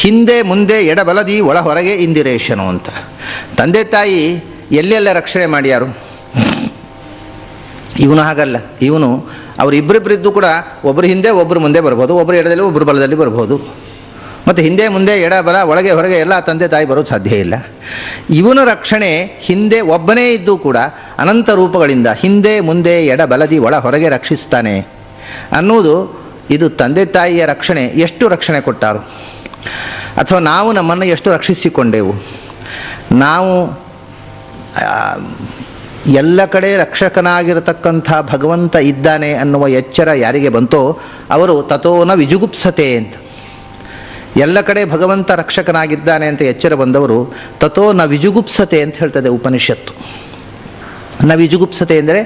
ಹಿಂದೆ ಮುಂದೆ ಎಡಬಲದಿ ಒಳ ಹೊರಗೆ ಇಂದಿರೇಶನು ಅಂತ. ತಂದೆ ತಾಯಿ ಎಲ್ಲೆಲ್ಲ ರಕ್ಷಣೆ ಮಾಡ್ಯಾರು ಇವನು ಹಾಗಲ್ಲ. ಇವನು ಅವರಿಬ್ಬರಿಬ್ಬರಿದ್ದು ಕೂಡ ಒಬ್ಬರು ಹಿಂದೆ ಒಬ್ಬರು ಮುಂದೆ ಬರ್ಬೋದು. ಒಬ್ಬರು ಎಡದಲ್ಲಿ ಒಬ್ಬರು ಬಲದಲ್ಲಿ ಬರ್ಬೋದು. ಮತ್ತು ಹಿಂದೆ, ಮುಂದೆ ಎಡ ಬಲ ಒಳಗೆ, ಹೊರಗೆ ಎಲ್ಲ ತಂದೆ ತಾಯಿ ಬರೋದು ಸಾಧ್ಯ ಇಲ್ಲ. ಇವನ ರಕ್ಷಣೆ ಹಿಂದೆ ಒಬ್ಬನೇ ಇದ್ದು ಕೂಡ ಅನಂತ ರೂಪಗಳಿಂದ ಹಿಂದೆ, ಮುಂದೆ ಎಡ ಬಲದಿ ಒಳ ಹೊರಗೆ ರಕ್ಷಿಸ್ತಾನೆ ಅನ್ನೋದು ಇದು ತಂದೆ ತಾಯಿಯ ರಕ್ಷಣೆ. ಎಷ್ಟು ರಕ್ಷಣೆ ಕೊಟ್ಟಾರು? ಅಥವಾ ನಾವು ನಮ್ಮನ್ನು ಎಷ್ಟು ರಕ್ಷಿಸಿಕೊಂಡೆವು? ನಾವು ಎಲ್ಲ ಕಡೆ ರಕ್ಷಕನಾಗಿರತಕ್ಕಂಥ ಭಗವಂತ ಇದ್ದಾನೆ ಅನ್ನುವ ಎಚ್ಚರ ಯಾರಿಗೆ ಬಂತೋ ಅವರು ತಥೋನ ವಿಜುಗುಪ್ಸತೆ ಅಂತ. ಎಲ್ಲ ಕಡೆ ಭಗವಂತ ರಕ್ಷಕನಾಗಿದ್ದಾನೆ ಅಂತ ಎಚ್ಚರ ಬಂದವರು ತಥೋ ನ ವಿಜುಗುಪ್ಸತೆ ಅಂತ ಹೇಳ್ತದೆ ಉಪನಿಷತ್ತು. ನ ವಿಜುಗುಪ್ಸತೆ ಅಂದರೆ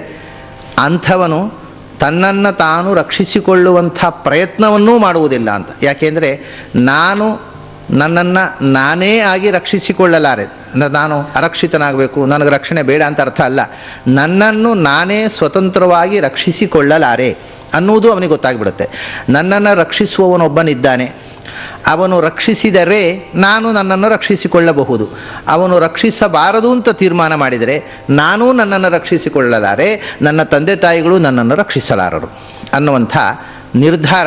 ಅಂಥವನು ತನ್ನನ್ನು ತಾನು ರಕ್ಷಿಸಿಕೊಳ್ಳುವಂಥ ಪ್ರಯತ್ನವನ್ನೂ ಮಾಡುವುದಿಲ್ಲ ಅಂತ. ಯಾಕೆಂದರೆ ನಾನು ನನ್ನನ್ನು ನಾನೇ ಆಗಿ ರಕ್ಷಿಸಿಕೊಳ್ಳಲಾರೆ. ನಾನು ಅರಕ್ಷಿತನಾಗಬೇಕು, ನನಗೆ ರಕ್ಷಣೆ ಬೇಡ ಅಂತ ಅರ್ಥ ಅಲ್ಲ. ನನ್ನನ್ನು ನಾನೇ ಸ್ವತಂತ್ರವಾಗಿ ರಕ್ಷಿಸಿಕೊಳ್ಳಲಾರೆ ಅನ್ನುವುದು ಅವನಿಗೆ ಗೊತ್ತಾಗ್ಬಿಡುತ್ತೆ. ನನ್ನನ್ನು ರಕ್ಷಿಸುವವನೊಬ್ಬನಿದ್ದಾನೆ. ಅವನು ರಕ್ಷಿಸಿದರೆ ನಾನು ನನ್ನನ್ನು ರಕ್ಷಿಸಿಕೊಳ್ಳಬಹುದು. ಅವನು ರಕ್ಷಿಸಬಾರದು ಅಂತ ತೀರ್ಮಾನ ಮಾಡಿದರೆ ನಾನೂ ನನ್ನನ್ನು ರಕ್ಷಿಸಿಕೊಳ್ಳಲಾರೆ, ನನ್ನ ತಂದೆ ತಾಯಿಗಳು ನನ್ನನ್ನು ರಕ್ಷಿಸಲಾರರು ಅನ್ನುವಂಥ ನಿರ್ಧಾರ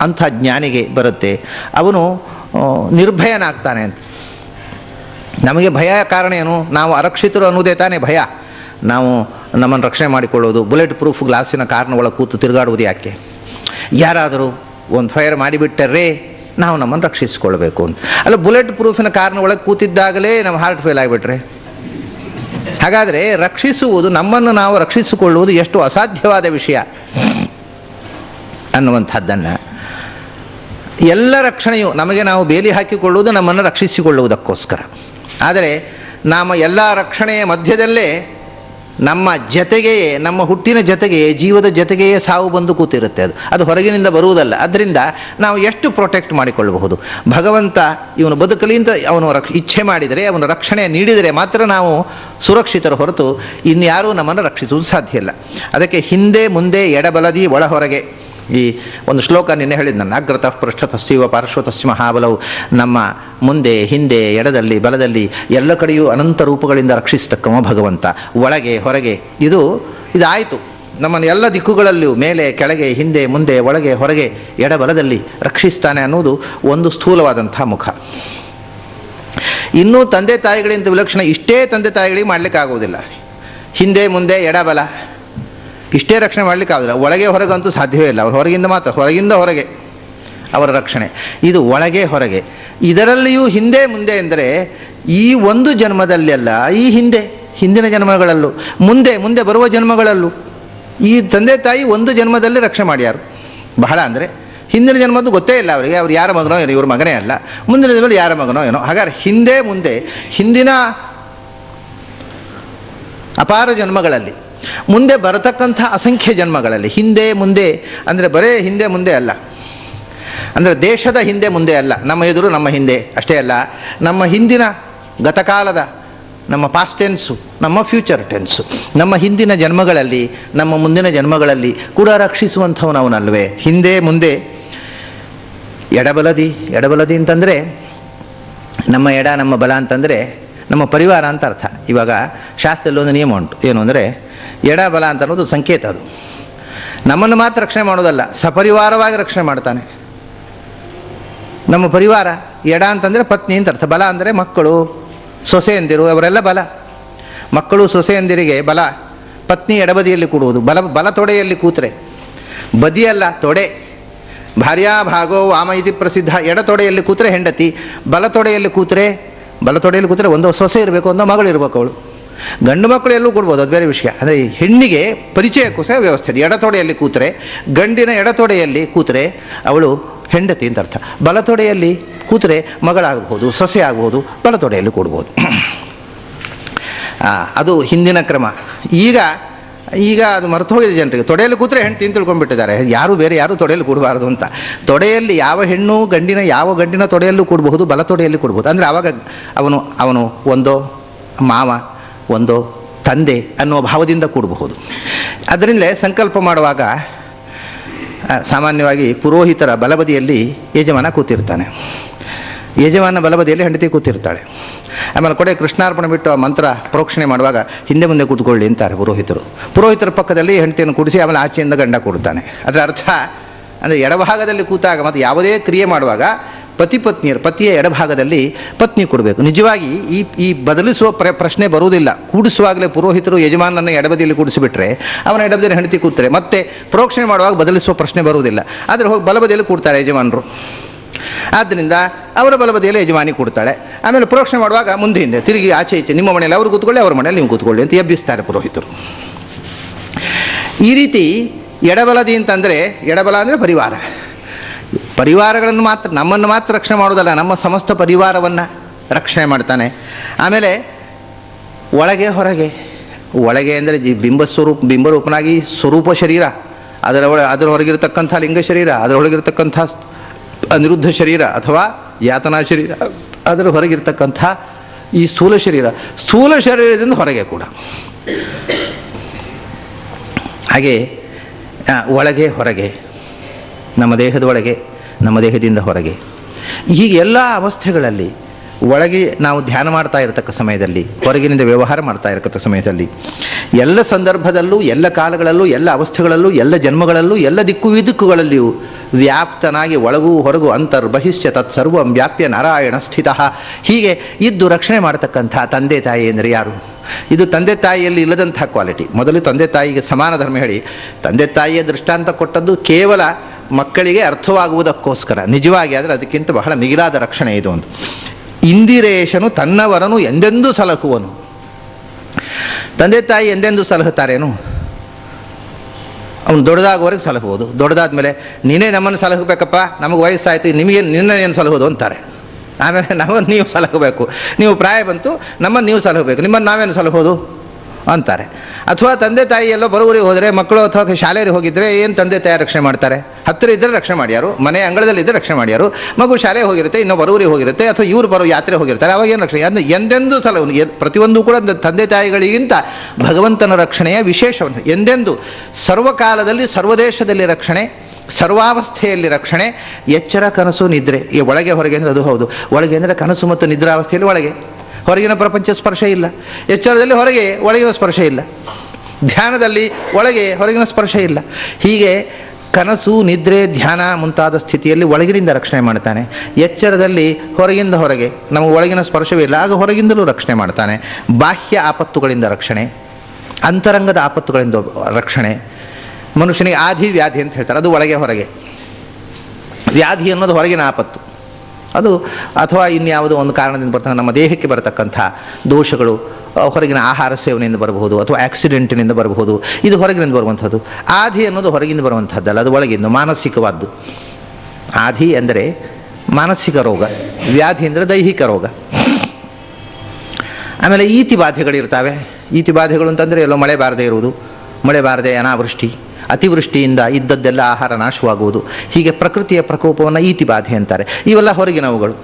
ಅಂಥ ಜ್ಞಾನಿಗೆ ಬರುತ್ತೆ. ಅವನು ನಿರ್ಭಯನಾಗ್ತಾನೆ ಅಂತ. ನಮಗೆ ಭಯ ಕಾರಣ ಏನು? ನಾವು ಅರಕ್ಷಿತರು ಅನ್ನೋದೇ ತಾನೇ ಭಯ. ನಾವು ನಮ್ಮನ್ನು ರಕ್ಷಣೆ ಮಾಡಿಕೊಳ್ಳೋದು, ಬುಲೆಟ್ ಪ್ರೂಫ್ ಗ್ಲಾಸಿನ ಕಾರಣ ಒಳಗೆ ಕೂತು ತಿರುಗಾಡುವುದು ಯಾಕೆ? ಯಾರಾದರೂ ಒಂದು ಫೈರ್ ಮಾಡಿಬಿಟ್ಟರೆ ನಾವು ನಮ್ಮನ್ನು ರಕ್ಷಿಸಿಕೊಳ್ಬೇಕು ಅಂತ. ಅಲ್ಲ ಬುಲೆಟ್ ಪ್ರೂಫಿನ ಕಾರ್ನ ಒಳಗೆ ಕೂತಿದ್ದಾಗಲೇ ನಮ್ಮ ಹಾರ್ಟ್ ಫೇಲ್ ಆಗಿಬಿಟ್ರೆ? ಹಾಗಾದರೆ ರಕ್ಷಿಸುವುದು, ನಮ್ಮನ್ನು ನಾವು ರಕ್ಷಿಸಿಕೊಳ್ಳುವುದು ಎಷ್ಟು ಅಸಾಧ್ಯವಾದ ವಿಷಯ ಅನ್ನುವಂಥದ್ದನ್ನು. ಎಲ್ಲ ರಕ್ಷಣೆಯು ನಮಗೆ ನಾವು ಬೇಲಿ ಹಾಕಿಕೊಳ್ಳುವುದು, ನಮ್ಮನ್ನು ರಕ್ಷಿಸಿಕೊಳ್ಳುವುದಕ್ಕೋಸ್ಕರ. ಆದರೆ ನಮ್ಮ ಎಲ್ಲ ರಕ್ಷಣೆಯ ಮಧ್ಯದಲ್ಲೇ ನಮ್ಮ ಜತೆಗೆಯೇ, ನಮ್ಮ ಹುಟ್ಟಿನ ಜೊತೆಗೆ ಜೀವದ ಜೊತೆಗೆಯೇ ಸಾವು ಬಂದು ಕೂತಿರುತ್ತೆ ಅದು. ಅದು ಹೊರಗಿನಿಂದ ಬರುವುದಲ್ಲ. ಅದರಿಂದ ನಾವು ಎಷ್ಟು ಪ್ರೊಟೆಕ್ಟ್ ಮಾಡಿಕೊಳ್ಳಬಹುದು? ಭಗವಂತ ಇವನು ಬದುಕಲಿ ಅಂತ ಅವನು ರಕ್ಷ, ಇಚ್ಛೆ ಮಾಡಿದರೆ, ಅವನು ರಕ್ಷಣೆ ನೀಡಿದರೆ ಮಾತ್ರ ನಾವು ಸುರಕ್ಷಿತರ ಹೊರತು ಇನ್ಯಾರೂ ನಮ್ಮನ್ನು ರಕ್ಷಿಸುವುದು ಸಾಧ್ಯ ಇಲ್ಲ. ಅದಕ್ಕೆ ಹಿಂದೆ ಮುಂದೆ ಎಡಬಲದಿ ಒಳ ಹೊರಗೆ ಈ ಒಂದು ಶ್ಲೋಕ ನಿನ್ನೆ ಹೇಳಿದ್ದು ನನ್ನ ಅಗ್ರತಃ ಪೃಷ್ಠತಶ್ಚೈವ ಪಾರ್ಶ್ವತಶ್ಚ ಮಹಾಬಲವು ನಮ್ಮ ಮುಂದೆ, ಹಿಂದೆ, ಎಡದಲ್ಲಿ, ಬಲದಲ್ಲಿ ಎಲ್ಲ ಕಡೆಯೂ ಅನಂತ ರೂಪಗಳಿಂದ ರಕ್ಷಿಸ್ತಕ್ಕವ ಭಗವಂತ ಒಳಗೆ, ಹೊರಗೆ, ಇದು, ಇದಾಯಿತು. ನಮ್ಮನ್ನು ಎಲ್ಲ ದಿಕ್ಕುಗಳಲ್ಲೂ ಮೇಲೆ, ಕೆಳಗೆ, ಹಿಂದೆ, ಮುಂದೆ, ಒಳಗೆ, ಹೊರಗೆ, ಎಡಬಲದಲ್ಲಿ ರಕ್ಷಿಸ್ತಾನೆ ಅನ್ನೋದು ಒಂದು ಸ್ಥೂಲವಾದಂಥ ಮುಖ. ಇನ್ನೂ ತಂದೆ ತಾಯಿಗಳಿಂದ ವಿಲಕ್ಷಣ ಇಷ್ಟೇ ತಂದೆ ತಾಯಿಗಳಿಗೆ ಮಾಡಲಿಕ್ಕಾಗುವುದಿಲ್ಲ. ಹಿಂದೆ, ಮುಂದೆ, ಎಡಬಲ. ಇಷ್ಟೇ ರಕ್ಷಣೆ ಮಾಡಲಿಕ್ಕಾಗಲ್ಲ ಒಳಗೆ ಹೊರಗಂತೂ ಸಾಧ್ಯವೇ ಇಲ್ಲ. ಅವ್ರು ಹೊರಗಿಂದ ಮಾತ್ರ, ಹೊರಗಿಂದ ಹೊರಗೆ ಅವರ ರಕ್ಷಣೆ. ಇದು ಒಳಗೆ ಹೊರಗೆ. ಇದರಲ್ಲಿಯೂ ಹಿಂದೆ ಮುಂದೆ ಎಂದರೆ ಈ ಒಂದು ಜನ್ಮದಲ್ಲೆಲ್ಲ ಈ ಹಿಂದೆ, ಹಿಂದಿನ ಜನ್ಮಗಳಲ್ಲೂ, ಮುಂದೆ ಮುಂದೆ ಬರುವ ಜನ್ಮಗಳಲ್ಲೂ ಈ ತಂದೆ ತಾಯಿ ಒಂದು ಜನ್ಮದಲ್ಲಿ ರಕ್ಷಣೆ ಮಾಡ್ಯಾರು. ಬಹಳ ಅಂದರೆ ಹಿಂದಿನ ಜನ್ಮದ್ದು ಗೊತ್ತೇ ಇಲ್ಲ ಅವರಿಗೆ. ಅವ್ರು ಯಾರ ಮಗನೋ ಏನೋ, ಇವ್ರ ಮಗನೇ ಅಲ್ಲ. ಮುಂದಿನ ಜನ್ಮದಲ್ಲಿ ಯಾರ ಮಗನೋ ಏನೋ. ಹಾಗಾದ್ರೆ ಹಿಂದೆ ಮುಂದೆ, ಹಿಂದಿನ ಅಪಾರ ಜನ್ಮಗಳಲ್ಲಿ ಮುಂದೆ ಬರತಕ್ಕಂಥ ಅಸಂಖ್ಯ ಜನ್ಮಗಳಲ್ಲಿ ಹಿಂದೆ ಮುಂದೆ, ಅಂದರೆ ಬರೇ ಹಿಂದೆ ಮುಂದೆ ಅಲ್ಲ. ಅಂದರೆ ದೇಶದ ಹಿಂದೆ ಮುಂದೆ ಅಲ್ಲ, ನಮ್ಮ ಎದುರು ನಮ್ಮ ಹಿಂದೆ ಅಷ್ಟೇ ಅಲ್ಲ. ನಮ್ಮ ಹಿಂದಿನ ಗತಕಾಲದ, ನಮ್ಮ ಪಾಸ್ಟ್ ಟೆನ್ಸು ನಮ್ಮ ಫ್ಯೂಚರ್ ಟೆನ್ಸು ನಮ್ಮ ಹಿಂದಿನ ಜನ್ಮಗಳಲ್ಲಿ, ನಮ್ಮ ಮುಂದಿನ ಜನ್ಮಗಳಲ್ಲಿ ಕೂಡ ರಕ್ಷಿಸುವಂಥವನು ಅವನಲ್ವೇ. ಹಿಂದೆ ಮುಂದೆ, ಎಡಬಲದಿ ಎಡಬಲದಿ ಅಂತಂದರೆ ನಮ್ಮ ಎಡ, ನಮ್ಮ ಬಲ ಅಂತಂದರೆ ನಮ್ಮ ಪರಿವಾರ ಅಂತ ಅರ್ಥ. ಇವಾಗ ಶಾಸ್ತ್ರದಲ್ಲಿ ಒಂದು ನಿಯಮ ಉಂಟು. ಏನು ಅಂದರೆ ಎಡ ಬಲ ಅಂತ ಅನ್ನೋದು ಸಂಕೇತ ಅದು. ನಮ್ಮನ್ನು ಮಾತ್ರ ರಕ್ಷಣೆ ಮಾಡೋದಲ್ಲ, ಸಪರಿವಾರವಾಗಿ ರಕ್ಷಣೆ ಮಾಡ್ತಾನೆ. ನಮ್ಮ ಪರಿವಾರ, ಎಡ ಅಂತಂದರೆ ಪತ್ನಿ ಅಂತ ಅರ್ಥ, ಬಲ ಅಂದರೆ ಮಕ್ಕಳು ಸೊಸೆಯಂದಿರು ಅವರೆಲ್ಲ ಬಲ. ಮಕ್ಕಳು ಸೊಸೆಯಂದಿರಿಗೆ ಬಲ, ಪತ್ನಿ ಎಡಬದಿಯಲ್ಲಿ ಕೂಡುವುದು, ಬಲ ಬಲ ತೊಡೆಯಲ್ಲಿ ಕೂತ್ರೆ. ಬದಿಯಲ್ಲ, ತೊಡೆ. ಭಾರ್ಯಾ ಭಾಗೋ ವಾಮ ಇತಿ ಪ್ರಸಿದ್ಧ, ಎಡ ತೊಡೆಯಲ್ಲಿ ಕೂತ್ರೆ ಹೆಂಡತಿ, ಬಲ ತೊಡೆಯಲ್ಲಿ ಕೂತ್ರೆ, ಬಲ ತೊಡೆಯಲ್ಲಿ ಕೂತ್ರೆ ಒಂದು ಸೊಸೆ ಇರಬೇಕು, ಒಂದು ಮಗಳು ಇರಬೇಕು ಅವಳು. ಗಂಡು ಮಕ್ಕಳು ಎಲ್ಲೂ ಕೊಡ್ಬೋದು, ಅದು ಬೇರೆ ವಿಷಯ. ಅಂದರೆ ಹೆಣ್ಣಿಗೆ ಪರಿಚಯಕ್ಕೋಸ್ಕರ ವ್ಯವಸ್ಥೆ ಇದೆ. ಎಡತೊಡೆಯಲ್ಲಿ ಕೂತರೆ, ಗಂಡಿನ ಎಡತೊಡೆಯಲ್ಲಿ ಕೂತರೆ ಅವಳು ಹೆಂಡತಿ ಅಂತ ಅರ್ಥ. ಬಲತೊಡೆಯಲ್ಲಿ ಕೂತರೆ ಮಗಳಾಗಬಹುದು, ಸೊಸೆ ಆಗಬಹುದು, ಬಲತೊಡೆಯಲ್ಲಿ ಕೊಡ್ಬೋದು. ಅದು ಹಿಂದಿನ ಕ್ರಮ. ಈಗ ಈಗ ಅದು ಮರೆತು ಹೋಗಿದೆ ಜನರಿಗೆ. ತೊಡೆಯಲ್ಲಿ ಕೂತ್ರೆ ಹೆಣ್ಣು ತಿಂದು ತಿಳ್ಕೊಂಡ್ಬಿಟ್ಟಿದ್ದಾರೆ. ಯಾರು ಬೇರೆ, ಯಾರು ತೊಡೆಯಲ್ಲಿ ಕೂಡಬಾರದು ಅಂತ. ತೊಡೆಯಲ್ಲಿ ಯಾವ ಹೆಣ್ಣು, ಗಂಡಿನ, ಯಾವ ಗಂಡಿನ ತೊಡೆಯಲ್ಲೂ ಕೂಡಬಹುದು ಬಲ ತೊಡೆಯಲ್ಲಿ ಕೂಡಬಹುದು. ಅಂದರೆ ಆವಾಗ ಅವನು ಅವನು ಒಂದೋ ಮಾವ ಒಂದೋ ತಂದೆ ಅನ್ನುವ ಭಾವದಿಂದ ಕೂಡಬಹುದು. ಅದರಿಂದಲೇ ಸಂಕಲ್ಪ ಮಾಡುವಾಗ ಸಾಮಾನ್ಯವಾಗಿ ಪುರೋಹಿತರ ಬಲಬದಿಯಲ್ಲಿ ಯಜಮಾನ ಕೂತಿರ್ತಾನೆ. ಯಜಮಾನ ಬಲಬದಿಯಲ್ಲಿ ಹೆಂಡತಿ ಕೂತಿರ್ತಾಳೆ. ಆಮೇಲೆ ಕೊಡೆ ಕೃಷ್ಣಾರ್ಪಣ ಬಿಟ್ಟು ಆ ಮಂತ್ರ ಪ್ರೋಕ್ಷಣೆ ಮಾಡುವಾಗ ಹಿಂದೆ ಮುಂದೆ ಕೂತ್ಕೊಳ್ಳಿ ಅಂತಾರೆ ಪುರೋಹಿತರು. ಪುರೋಹಿತರ ಪಕ್ಕದಲ್ಲಿ ಹೆಂಡತಿಯನ್ನು ಕೂಡಿಸಿ ಆಮೇಲೆ ಆಚೆಯಿಂದ ಗಂಡ ಕೊಡ್ತಾನೆ. ಅದರ ಅರ್ಥ, ಅಂದರೆ ಎಡಭಾಗದಲ್ಲಿ ಕೂತಾಗ ಮತ್ತು ಯಾವುದೇ ಕ್ರಿಯೆ ಮಾಡುವಾಗ ಪತಿ ಪತ್ನಿಯರು, ಪತಿಯ ಎಡಭಾಗದಲ್ಲಿ ಪತ್ನಿ ಕೊಡಬೇಕು. ನಿಜವಾಗಿ ಈ ಈ ಬದಲಿಸುವ ಪ್ರ, ಪ್ರಶ್ನೆ ಬರುವುದಿಲ್ಲ. ಕೂಡಿಸುವಾಗಲೇ ಪುರೋಹಿತರು ಯಜಮಾನನ ಎಡಬದಿಯಲ್ಲಿ ಕೂಡಿಸಿಬಿಟ್ರೆ ಅವನ ಎಡಬದಿಯಲ್ಲಿ ಹೆಂಡತಿ ಕೂತರೆ ಮತ್ತೆ ಪ್ರೋಕ್ಷಣೆ ಮಾಡುವಾಗ ಬದಲಿಸುವ ಪ್ರಶ್ನೆ ಬರುವುದಿಲ್ಲ. ಆದರೆ ಹೋಗಿ ಬಲಬದಿಯಲ್ಲಿ ಕೂಡ್ತಾರೆ ಯಜಮಾನರು. ಆದ್ದರಿಂದ ಅವರ ಬಲಬದಿಯಲ್ಲಿ ಯಜಮಾನಿ ಕೊಡ್ತಾಳೆ. ಆಮೇಲೆ ಪ್ರೋಕ್ಷಣೆ ಮಾಡುವಾಗ ಮುಂದೆ ಹಿಂದೆ ತಿರುಗಿ ಆಚೆ ಈಚೆ ನಿಮ್ಮ ಮನೆಯಲ್ಲಿ ಅವರು ಕೂತ್ಕೊಳ್ಳಿ, ಅವ್ರ ಮನೆಯಲ್ಲಿ ನೀವು ಕೂತ್ಕೊಳ್ಳಿ ಅಂತ ಎಬ್ಬಿಸ್ತಾರೆ ಪುರೋಹಿತರು. ಈ ರೀತಿ ಎಡಬಲದಿ ಅಂತಂದರೆ ಎಡಬಲ ಅಂದರೆ ಪರಿವಾರ. ಪರಿವಾರಗಳನ್ನು ಮಾತ್ರ, ನಮ್ಮನ್ನು ಮಾತ್ರ ರಕ್ಷಣೆ ಮಾಡೋದಲ್ಲ, ನಮ್ಮ ಸಮಸ್ತ ಪರಿವಾರವನ್ನು ರಕ್ಷಣೆ ಮಾಡ್ತಾನೆ. ಆಮೇಲೆ ಒಳಗೆ ಹೊರಗೆ, ಒಳಗೆ ಅಂದರೆ ಜಿ ಬಿಂಬ ಸ್ವರೂಪ, ಬಿಂಬರೂಪನಾಗಿ ಸ್ವರೂಪ ಶರೀರ, ಅದರ ಒಳ, ಅದರ ಹೊರಗಿರತಕ್ಕಂಥ ಲಿಂಗ ಶರೀರ, ಅದರ ಒಳಗಿರತಕ್ಕಂಥ ಅನಿರುದ್ಧ ಶರೀರ ಅಥವಾ ಯಾತನಾ ಶರೀರ, ಅದರ ಹೊರಗಿರ್ತಕ್ಕಂಥ ಈ ಸ್ಥೂಲ ಶರೀರ, ಸ್ಥೂಲ ಶರೀರದಿಂದ ಹೊರಗೆ ಕೂಡ. ಹಾಗೆ ಒಳಗೆ ಹೊರಗೆ, ನಮ್ಮ ದೇಹದ ಒಳಗೆ ನಮ್ಮ ದೇಹದಿಂದ ಹೊರಗೆ. ಹೀಗೆ ಎಲ್ಲ ಅವಸ್ಥೆಗಳಲ್ಲಿ ಒಳಗೆ ನಾವು ಧ್ಯಾನ ಮಾಡ್ತಾ ಇರತಕ್ಕ ಸಮಯದಲ್ಲಿ, ಹೊರಗಿನಿಂದ ವ್ಯವಹಾರ ಮಾಡ್ತಾ ಇರತಕ್ಕ ಸಮಯದಲ್ಲಿ, ಎಲ್ಲ ಸಂದರ್ಭದಲ್ಲೂ, ಎಲ್ಲ ಕಾಲಗಳಲ್ಲೂ, ಎಲ್ಲ ಅವಸ್ಥೆಗಳಲ್ಲೂ, ಎಲ್ಲ ಜನ್ಮಗಳಲ್ಲೂ, ಎಲ್ಲ ದಿಕ್ಕು ವಿದಿಕ್ಕುಗಳಲ್ಲಿಯೂ ವ್ಯಾಪ್ತನಾಗಿ ಒಳಗೂ ಹೊರಗೂ ತತ್ ತತ್ಸರ್ವಂ ವ್ಯಾಪ್ಯ ನಾರಾಯಣ ಸ್ಥಿತ. ಹೀಗೆ ಇದ್ದು ರಕ್ಷಣೆ ಮಾಡತಕ್ಕಂಥ ತಂದೆ ತಾಯಿ ಅಂದರೆ ಯಾರು? ಇದು ತಂದೆ ತಾಯಿಯಲ್ಲಿ ಇಲ್ಲದಂತಹ ಕ್ವಾಲಿಟಿ ಮೊದಲು ತಂದೆ ತಾಯಿಗೆ ಸಮಾನ ಧರ್ಮ ಹೇಳಿ, ತಂದೆ ತಾಯಿಯ ದೃಷ್ಟಾಂತ ಕೊಟ್ಟದ್ದು ಕೇವಲ ಮಕ್ಕಳಿಗೆ ಅರ್ಥವಾಗುವುದಕ್ಕೋಸ್ಕರ, ನಿಜವಾಗಿ ಆದರೆ ಅದಕ್ಕಿಂತ ಬಹಳ ಮಿಗಿಲಾದ ರಕ್ಷಣೆ ಇದು ಒಂದು. ಇಂದಿರೇಶನು ತನ್ನವರನು ಎಂದೆಂದೂ ಸಲಹುವನು ತಂದೆ ತಾಯಿ ಎಂದೆಂದೂ ಸಲಹುತ್ತಾರೇನು ಅವನು ದೊಡ್ಡದಾಗುವವರೆಗೆ ಸಲಹುವುದು ದೊಡ್ಡದಾದ ಮೇಲೆ ನೀನೇ ನಮ್ಮನ್ನು ಸಲಹಬೇಕಪ್ಪ ನಮಗೆ ವಯಸ್ಸಾಯಿತು, ನಿಮಗೆ ನಿನ್ನೇನು ಸಲಹುವುದು ಅಂತಾರೆ. ಆಮೇಲೆ ನಾವು ನೀವು ಸಲಹಬೇಕು ನೀವು ಪ್ರಾಯ ಬಂತು, ನಮ್ಮನ್ನು ನೀವು ಸಲಹಬೇಕು ನಿಮ್ಮನ್ನು ನಾವೇನು ಸಲಹೋದು ಅಂತಾರೆ. ಅಥವಾ ತಂದೆ ತಾಯಿ ಎಲ್ಲೋ ಬರುವರಿಗೆ ಹೋದರೆ ಮಕ್ಕಳು ಅಥವಾ ಶಾಲೆಯಲ್ಲಿ ಹೋಗಿದ್ರೆ ಏನು ತಂದೆ ತಾಯಿ ರಕ್ಷಣೆ ಮಾಡ್ತಾರೆ? ಹತ್ತಿರ ಇದ್ದರೆ ರಕ್ಷಣೆ ಮಾಡ್ಯಾರು, ಮನೆ ಅಂಗಳದಲ್ಲಿ ಇದ್ದರೆ ರಕ್ಷಣೆ ಮಾಡ್ಯಾರು, ಮಗು ಶಾಲೆಗೆ ಹೋಗಿರುತ್ತೆ ಇನ್ನೂ ಬರುವರಿಗೆ ಹೋಗಿರುತ್ತೆ, ಅಥವಾ ಇವರು ಬರೋ ಯಾತ್ರೆ ಹೋಗಿರ್ತಾರೆ, ಅವಾಗ ಏನು ರಕ್ಷಣೆ? ಅದು ಎಂದೆಂದೂ ಸಲ ಪ್ರತಿಯೊಂದು ಕೂಡ ತಂದೆ ತಾಯಿಗಳಿಗಿಂತ ಭಗವಂತನ ರಕ್ಷಣೆಯ ವಿಶೇಷವನ್ನು, ಎಂದೆಂದು ಸರ್ವಕಾಲದಲ್ಲಿ, ಸರ್ವದೇಶದಲ್ಲಿ ರಕ್ಷಣೆ, ಸರ್ವಾವಸ್ಥೆಯಲ್ಲಿ ರಕ್ಷಣೆ, ಎಚ್ಚರ ಕನಸು ನಿದ್ರೆ, ಈ ಒಳಗೆ ಹೊರಗೆ ಅಂದರೆ ಅದು ಹೌದು, ಒಳಗೆ ಅಂದರೆ ಕನಸು ಮತ್ತು ನಿದ್ರಾವಸ್ಥೆಯಲ್ಲಿ ಒಳಗೆ. ಹೊರಗಿನ ಪ್ರಪಂಚ ಸ್ಪರ್ಶ ಇಲ್ಲ. ಎಚ್ಚರದಲ್ಲಿ ಹೊರಗೆ, ಒಳಗಿನ ಸ್ಪರ್ಶ ಇಲ್ಲ. ಧ್ಯಾನದಲ್ಲಿ ಒಳಗೆ, ಹೊರಗಿನ ಸ್ಪರ್ಶ ಇಲ್ಲ. ಹೀಗೆ ಕನಸು, ನಿದ್ರೆ, ಧ್ಯಾನ ಮುಂತಾದ ಸ್ಥಿತಿಯಲ್ಲಿ ಒಳಗಿನಿಂದ ರಕ್ಷಣೆ ಮಾಡ್ತಾನೆ. ಎಚ್ಚರದಲ್ಲಿ ಹೊರಗಿಂದ ಹೊರಗೆ ನಮ್ಮ ಒಳಗಿನ ಸ್ಪರ್ಶವಿಲ್ಲ ಆಗ ಹೊರಗಿಂದಲೂ ರಕ್ಷಣೆ ಮಾಡ್ತಾನೆ. ಬಾಹ್ಯ ಆಪತ್ತುಗಳಿಂದ ರಕ್ಷಣೆ, ಅಂತರಂಗದ ಆಪತ್ತುಗಳಿಂದ ರಕ್ಷಣೆ. ಮನುಷ್ಯನಿಗೆ ಆಧಿ ವ್ಯಾಧಿ ಅಂತ ಹೇಳ್ತಾರೆ. ಅದು ಒಳಗೆ ಹೊರಗೆ. ವ್ಯಾಧಿ ಅನ್ನೋದು ಹೊರಗಿನ ಆಪತ್ತು. ಅದು ಅಥವಾ ಇನ್ಯಾವುದೋ ಒಂದು ಕಾರಣದಿಂದ ಬರ್ತಕ್ಕ ನಮ್ಮ ದೇಹಕ್ಕೆ ಬರತಕ್ಕಂಥ ದೋಷಗಳು ಹೊರಗಿನ ಆಹಾರ ಸೇವನೆಯಿಂದ ಬರಬಹುದು ಅಥವಾ ಆಕ್ಸಿಡೆಂಟಿನಿಂದ ಬರಬಹುದು. ಇದು ಹೊರಗಿನಿಂದ ಬರುವಂಥದ್ದು. ಆಧಿ ಅನ್ನೋದು ಹೊರಗಿಂದ ಬರುವಂಥದ್ದಲ್ಲ, ಅದು ಒಳಗಿಂದ, ಮಾನಸಿಕವಾದ್ದು. ಆಧಿ ಅಂದರೆ ಮಾನಸಿಕ ರೋಗ, ವ್ಯಾಧಿ ಅಂದರೆ ದೈಹಿಕ ರೋಗ. ಆಮೇಲೆ ಈತಿ ಬಾಧೆಗಳಿರ್ತಾವೆ ಈತಿ ಬಾಧೆಗಳು ಅಂತಂದರೆ ಎಲ್ಲೋ ಮಳೆ ಬಾರದೇ ಇರುವುದು, ಮಳೆ ಬಾರದೆ ಅನಾವೃಷ್ಟಿ. ಅತಿವೃಷ್ಟಿಯಿಂದ ಇದ್ದದ್ದೆಲ್ಲ ಆಹಾರ ನಾಶವಾಗುವುದು. ಹೀಗೆ ಪ್ರಕೃತಿಯ ಪ್ರಕೋಪವನ್ನು ಈತಿ ಬಾಧೆ ಅಂತಾರೆ. ಇವೆಲ್ಲ ಹೊರಗಿನವುಗಳು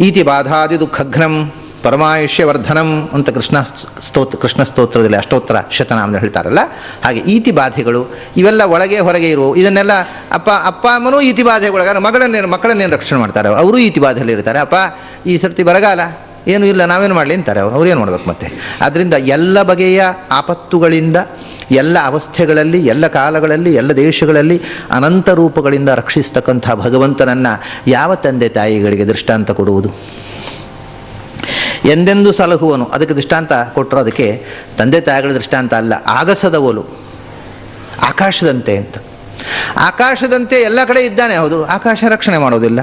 ಈತಿ ಬಾಧಾದಿ ದುಃಖಘ್ನಂ ಪರಮಾಯುಷ್ಯ ವರ್ಧನಂ ಅಂತ ಕೃಷ್ಣ ಸ್ತೋತ್ರ, ಕೃಷ್ಣ ಸ್ತೋತ್ರದಲ್ಲಿ ಅಷ್ಟೋತ್ತರ ಶತನಾಮದಲ್ಲಿ ಹೇಳ್ತಾರಲ್ಲ. ಹಾಗೆ ಈತಿ ಬಾಧೆಗಳು ಇವೆಲ್ಲ ಒಳಗೆ ಹೊರಗೆ ಇರುವ, ಇದನ್ನೆಲ್ಲ ಅಪ್ಪ ಅಪ್ಪ ಅಮ್ಮನೂ ಈತಿ ಬಾಧೆಗೊಳಗಾರ ಮಗಳನ್ನೇನು ಮಕ್ಕಳನ್ನೇನು ರಕ್ಷಣೆ ಮಾಡ್ತಾರೆ ಅವರು? ಈತಿ ಬಾಧೆಯಲ್ಲಿ ಇರ್ತಾರೆ. ಅಪ್ಪ, ಈ ಸರ್ತಿ ಬರಗಾಲ, ಏನೂ ಇಲ್ಲ, ನಾವೇನು ಮಾಡಲಿ ಅಂತಾರೆ ಅವರು. ಅವ್ರೇನು ಮಾಡ್ಬೇಕು ಮತ್ತೆ? ಆದ್ದರಿಂದ ಎಲ್ಲ ಬಗೆಯ ಆಪತ್ತುಗಳಿಂದ ಎಲ್ಲ ಅವಸ್ಥೆಗಳಲ್ಲಿ, ಎಲ್ಲ ಕಾಲಗಳಲ್ಲಿ, ಎಲ್ಲ ದೇಶಗಳಲ್ಲಿ ಅನಂತ ರೂಪಗಳಿಂದ ರಕ್ಷಿಸ್ತಕ್ಕಂಥ ಭಗವಂತನನ್ನು ಯಾವ ತಂದೆ ತಾಯಿಗಳಿಗೆ ದೃಷ್ಟಾಂತ ಕೊಡುವುದು? ಎಂದೆಂದು ಸಲಹುವನು? ಅದಕ್ಕೆ ದೃಷ್ಟಾಂತ ಕೊಟ್ಟರು ಅದಕ್ಕೆ ತಂದೆ ತಾಯಿಗಳ ದೃಷ್ಟಾಂತ ಅಲ್ಲ, ಆಗಸದ ಒಲು ಆಕಾಶದಂತೆ ಅಂತ. ಆಕಾಶದಂತೆ ಎಲ್ಲ ಕಡೆ ಇದ್ದಾನೆ, ಹೌದು. ಆಕಾಶ ರಕ್ಷಣೆ ಮಾಡೋದಿಲ್ಲ.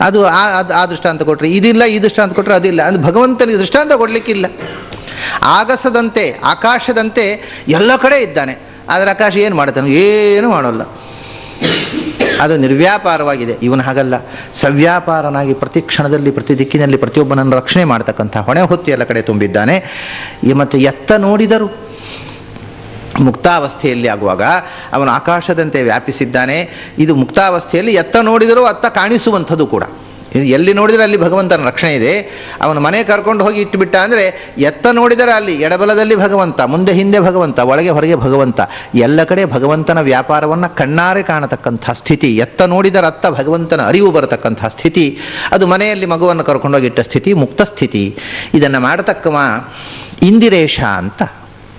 ಅದು ಆ ಅದು ಆ ದೃಷ್ಟಾಂತ ಕೊಟ್ಟರೆ ಇದಿಲ್ಲ, ಈ ದೃಷ್ಟಾಂತ ಕೊಟ್ಟರೆ ಅದಿಲ್ಲ. ಅಂದ್ರೆ ಭಗವಂತನಿಗೆ ದೃಷ್ಟಾಂತ ಕೊಡಲಿಕ್ಕಿಲ್ಲ. ಆಗಸದಂತೆ, ಆಕಾಶದಂತೆ ಎಲ್ಲ ಕಡೆ ಇದ್ದಾನೆ. ಆದರೆ ಆಕಾಶ ಏನು ಮಾಡುತ್ತಾನೆ ಏನು ಮಾಡೋಲ್ಲ. ಅದು ನಿರ್ವ್ಯಾಪಾರವಾಗಿದೆ. ಇವನು ಹಾಗಲ್ಲ. ಸವ್ಯಾಪಾರನಾಗಿ ಪ್ರತಿ ಕ್ಷಣದಲ್ಲಿ, ಪ್ರತಿ ದಿಕ್ಕಿನಲ್ಲಿ ಪ್ರತಿಯೊಬ್ಬನನ್ನು ರಕ್ಷಣೆ ಮಾಡ್ತಕ್ಕಂಥ ಹೊಣೆ ಹೊತ್ತು ಎಲ್ಲ ಕಡೆ ತುಂಬಿದ್ದಾನೆ. ಮತ್ತು ಎತ್ತ ನೋಡಿದರು, ಮುಕ್ತಾವಸ್ಥೆಯಲ್ಲಿ ಆಗುವಾಗ ಅವನು ಆಕಾಶದಂತೆ ವ್ಯಾಪಿಸಿದ್ದಾನೆ. ಇದು ಮುಕ್ತಾವಸ್ಥೆಯಲ್ಲಿ ಎತ್ತ ನೋಡಿದರೂ ಅತ್ತ ಕಾಣಿಸುವಂಥದ್ದು ಕೂಡ. ಎಲ್ಲಿ ನೋಡಿದರೆ ಅಲ್ಲಿ ಭಗವಂತನ ರಕ್ಷಣೆ ಇದೆ. ಅವನು ಮನೆ ಕರ್ಕೊಂಡು ಹೋಗಿ ಇಟ್ಟುಬಿಟ್ಟ ಅಂದರೆ ಎತ್ತ ನೋಡಿದರೆ ಅಲ್ಲಿ ಎಡಬಲದಲ್ಲಿ ಭಗವಂತ, ಮುಂದೆ ಹಿಂದೆ ಭಗವಂತ, ಒಳಗೆ ಹೊರಗೆ ಭಗವಂತ. ಎಲ್ಲ ಕಡೆ ಭಗವಂತನ ವ್ಯಾಪಾರವನ್ನು ಕಣ್ಣಾರೆ ಕಾಣತಕ್ಕಂಥ ಸ್ಥಿತಿ. ಎತ್ತ ನೋಡಿದರೆ ಅತ್ತ ಭಗವಂತನ ಅರಿವು ಬರತಕ್ಕಂಥ ಸ್ಥಿತಿ. ಅದು ಮನೆಯಲ್ಲಿ ಮಗುವನ್ನು ಕರ್ಕೊಂಡೋಗಿ ಇಟ್ಟ ಸ್ಥಿತಿ, ಮುಕ್ತ ಸ್ಥಿತಿ. ಇದನ್ನು ಮಾಡತಕ್ಕವ ಇಂದಿರೇಶ ಅಂತ.